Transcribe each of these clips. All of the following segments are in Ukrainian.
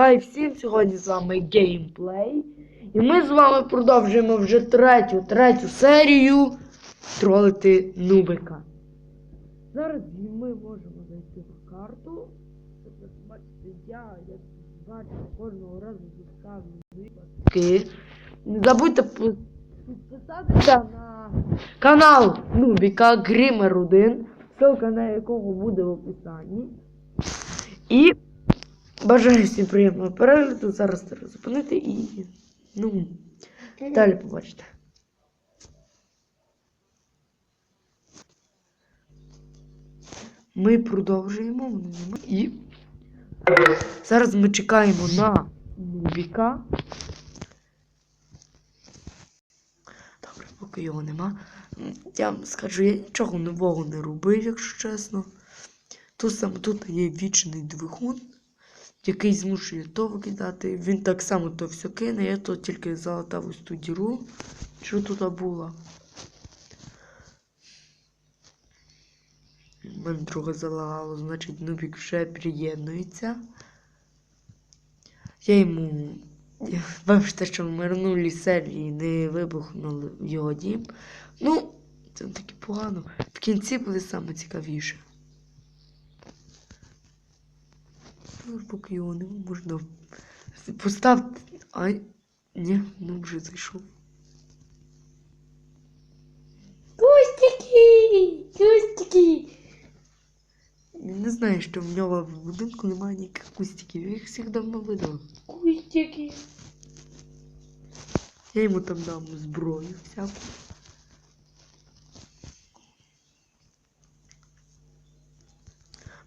Хай всім сьогодні з вами геймплей. І ми з вами продовжуємо вже третю, третю серію тролити Нубика. Зараз ми можемо зайти в карту. Як бачите, я, як бачите, кожного разу доставлю випадки. Не забудьте підписатися на канал Нубіка Гример 1, ссылка на якого буде в описанні. І бажаю всім приємного перегляду. Зараз треба зупинити і. Ну, далі побачите. Ми продовжуємо і зараз ми чекаємо на Нубіка. Добре, поки його нема. Я вам скажу, я нічого нового не робив, якщо чесно. Тут саме тут є вічний двигун, який змушує то викидати. Він так само то все кине, я то тільки залатав ось ту діру, що тут було. У мене трохи залагало, значить Нубік вже приєднується. Я йому. Вибачте, що в минулій серії не вибухнули його дім. Ну, це не погано. В кінці буде саме цікавіше. Ну, поки його не можна поставити. Ай. Ні, ну вже зайшов. Кустики! Кустики! Не знає, що в нього в будинку немає ніяких кустиків. Я їх всіх давно видав. Кустики! Я йому там дам зброю всяку.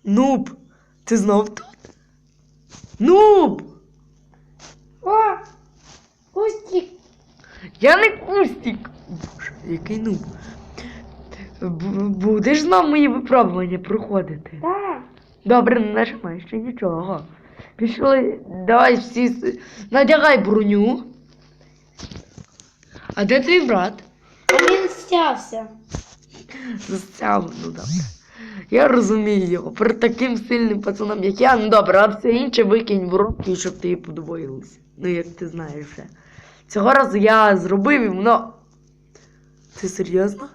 Нуб! Ти знов тут? Нуб! О! Кустик! Я не кустик! Боже, який нуб. Будеш з нами мої випробування проходити? Да! Добре, не нажимай ще нічого. Пішли, давай всі. Надягай броню. А де твій брат? А він стявся. Застяв, ну добре. Я розумію його. Перед таким сильним пацаном, як я, ну добре, а все інше викинь в руки, щоб ти подвоїлося. Ну, як ти знаєш вже. Цього разу я зробив і воно. Ти серйозно?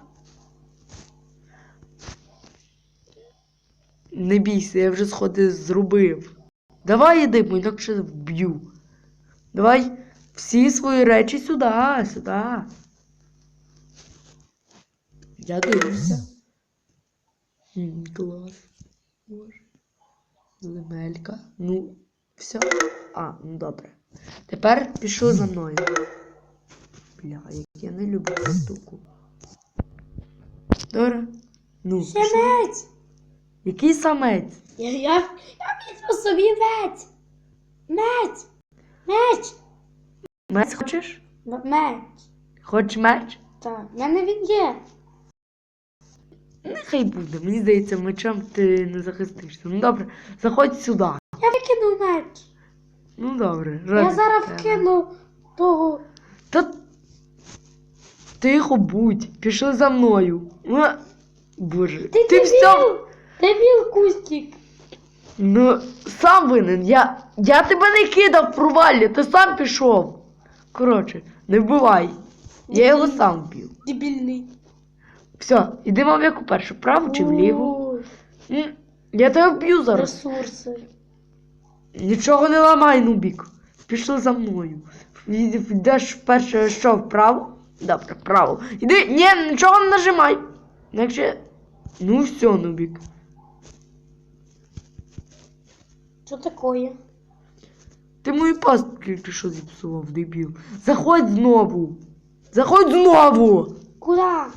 Не бійся, я вже сходи зробив. Давай іди, бо інакше вб'ю. Давай всі свої речі сюди, сюди. Я дивлюся. Клас. Боже. Земелька. Ну, все. А, ну добре. Тепер пішли за мною. Бля, як я не люблю цю штуку. Добре? Ну, пішли. Самець! Який самець? Я, я, я візьму собі мець! Мець! Меч! Мець хочеш? М- Меч! Хочеш меч? Так, в мене він є. Нехай буде. Мені здається, мечем ти не захистишся. Ну добре, заходь сюди. Я викину меч. Ну добре. Я зараз тебе. вкину того. Та тихо будь, пішли за мною. А, Боже, Ти, ти все. дебіл! Кустик! Ну, сам винен. Я, я тебе не кидав в провалля, ти сам пішов. Коротше, не вбивай. Я його сам вбив. Дебільний. Все, ідемо в яку першу, вправо чи М, Я тебе вб'ю зараз. Ресурси. Нічого не ламай, Нубік. Пішли за мною. Йдеш перше що вправо? Добре, вправо. Іди, ні, нічого не нажимай. Якщо. Ну все, Нубік. Що таке? Ти мою пастку тільки що зіпсував, дебіл. Заходь знову. Заходь знову. Куда?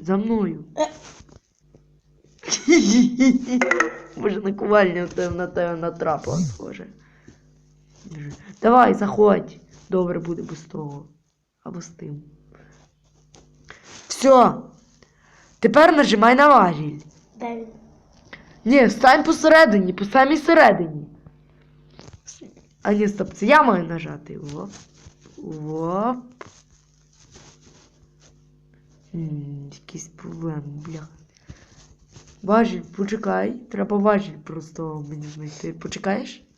За мною. Е. Боже, накувальня у тебе на тебе натрапила, схоже. Давай, заходь. Добре буде без того. Або з тим. Все. Тепер нажимай на важіль. Де він? Ні, встань посередині, по самій середині. А ні, стоп, це я маю нажати. Оп. Оп. Якісь проблеми, бля. Важіль, почекай. Треба важіль просто мені знайти. Почекаєш?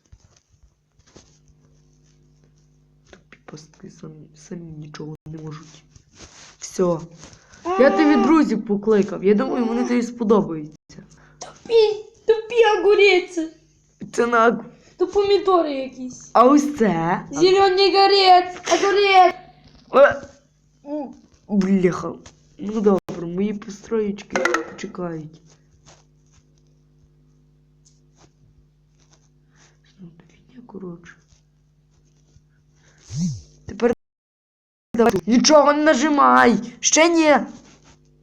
пастки самі, самі нічого не можуть. Все. Я тобі друзів покликав. Я думаю, вони тобі сподобаються. Тупі, тупі огурець. Це на. То помідори якісь. А ось це. Зелений горець, огурець. Е, Бляха. Ну добре, мої построєчки чекають. Та фігня, коротше. Тепер давай. Нічого не нажимай! Ще ні!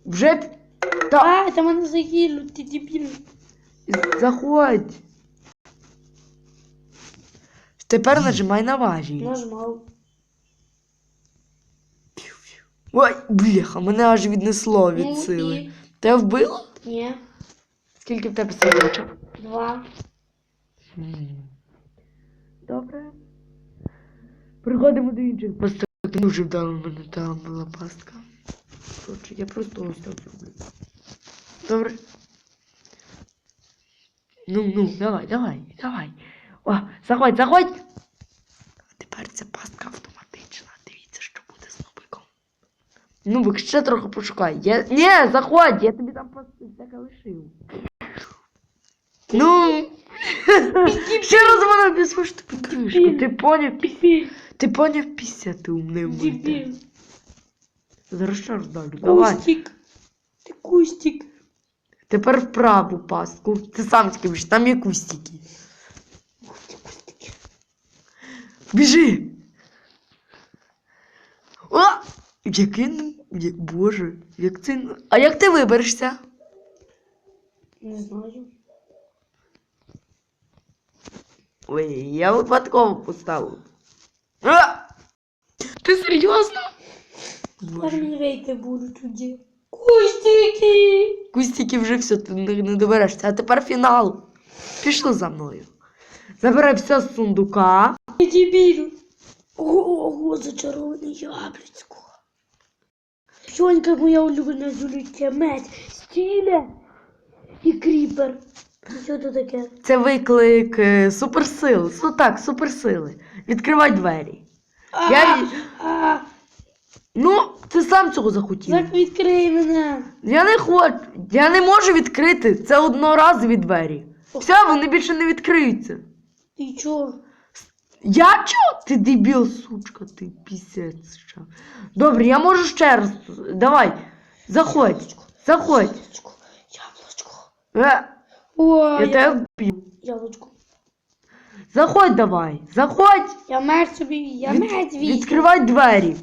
Вже та А, там мене загілють, ти дебіл. заходь. Тепер нажимай на важі. Нажмав. Ой, бляха, мене аж віднесло від сили. і? Тебе вбило? Ні. Скільки в тебе сердечок? Два. Добре. Переходимо до інших пасток. Дуже вдало в мене там була пастка. Коротше, я просто ось так зроблю. Добре. Ну, ну, давай, давай, давай. О, заходь, заходь. А тепер ця пастка автоматична. Дивіться, що буде з нубиком. Нубик, ще трохи пошукай. Я... Ні, заходь, я тобі там пастку всяке лишив. Ну. Ще раз мене обізвиш ти підтримку. Ти поняв? Дебіл. Ти поняв після ти умний. Дебіл. Зараз ще раз далі. Давай. Кустик. Ти кустик. Тепер в праву пастку. Ти сам скажеш, там є кустики. Кустик, кустик. Біжи. О! Який н- Боже, як н- А як ти виберешся? Не знаю. Ой, я випадково поставив. А! Ти серйозно? Боже. вийти буду тоді. Кустики. Кустики вже все, ти не, не доберешся. А тепер фінал. Пішли за мною. Забирай все з сундука. Ти дебіл. Ого, ого, зачароване яблучко. Пьонька моя улюблена зулюття, медь, стіля і кріпер. Що це таке? Це виклик е, суперсил. Су, так, суперсили. Відкривай двері. А, Я- а, Ну, ти сам цього захотів. так відкрий мене. Я не хочу. Я не можу відкрити. Це одноразові двері. Все, вони більше не відкриються. І чого? Я чого? Ти дебіл, сучка, ти пісець. Добре, я можу ще раз. Давай. Заходь. Заходь. Яблучко, яблучко. Е, О, я тебе вб'ю. яблучко. Заходь давай. Заходь. Я мер собі, я Від- мед візьму. Відкривай двері.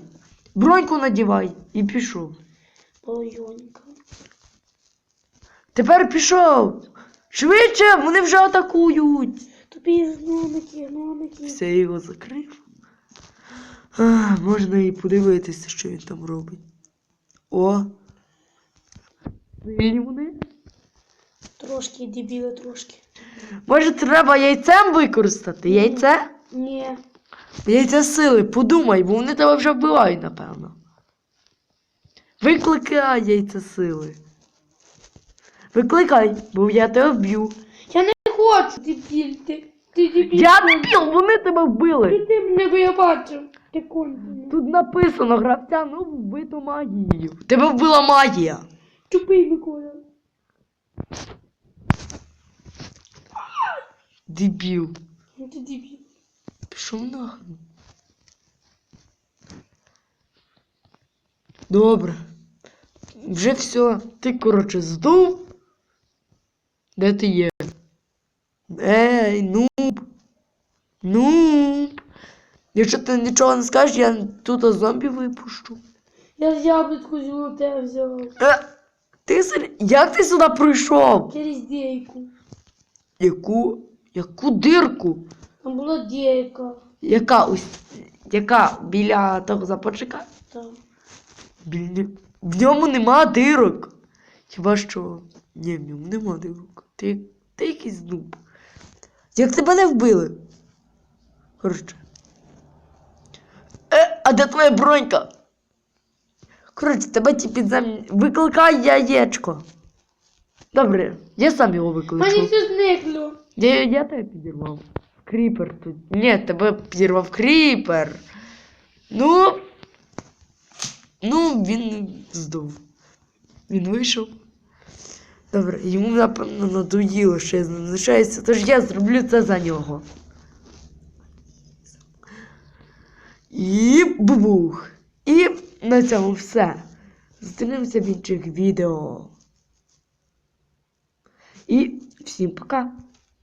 Броньку надівай і пішов. Полонька. Тепер пішов. Швидше, вони вже атакують. Тобі гномики, гномики. Все, я його закрив. А, можна і подивитися, що він там робить. О. Сильні вони. Трошки, дебіли, трошки. Може, треба яйцем використати? Яйце? Ні. Яйця сили, подумай, бо вони тебе вже вбивають, напевно. Викликай яйця сили. Викликай, бо я тебе вб'ю. Я не хочу, дебіль, ти, ти дебіль. Я не піл, вони тебе вбили. Ти, мене, я бачив. Ти. Тут написано гравця, ну вбито магією. Тебе вбила магія. Тупий Микола. Дебіл. Ну ти дебіл. Пішов нахрен. Добре. Вже все. Ти, коротше, здув. Де ти є? Ей, нуб. Нуб. Якщо ти нічого не скажеш, я тут зомбі випущу. Я з яблучку золоте взяв. Е, ти сер... Як ти сюди прийшов? Через дейку. Яку? Яку дирку? Там була дейка. Яка ось? Яка? Біля того започика? Так. Біль... В ньому нема дирок. Хіба що. Ні, в ньому нема дирок. Ти, ти якийсь дуб. Як тебе не вбили? Коротше. Е, а де твоя бронька? Коротше, тебе ті підземні. Викликай яєчко. Добре, я сам його Мені все зникло. Я, я тебе підірвав. Кріпер тут. Ні, тебе підірвав кріпер. Ну. Ну, він здув. Він вийшов. Добре, йому напевно надоїло, що я залишаюся, тож я зроблю це за нього. І бубух. І на цьому все. Зустрінемося в інших відео. І всім пока!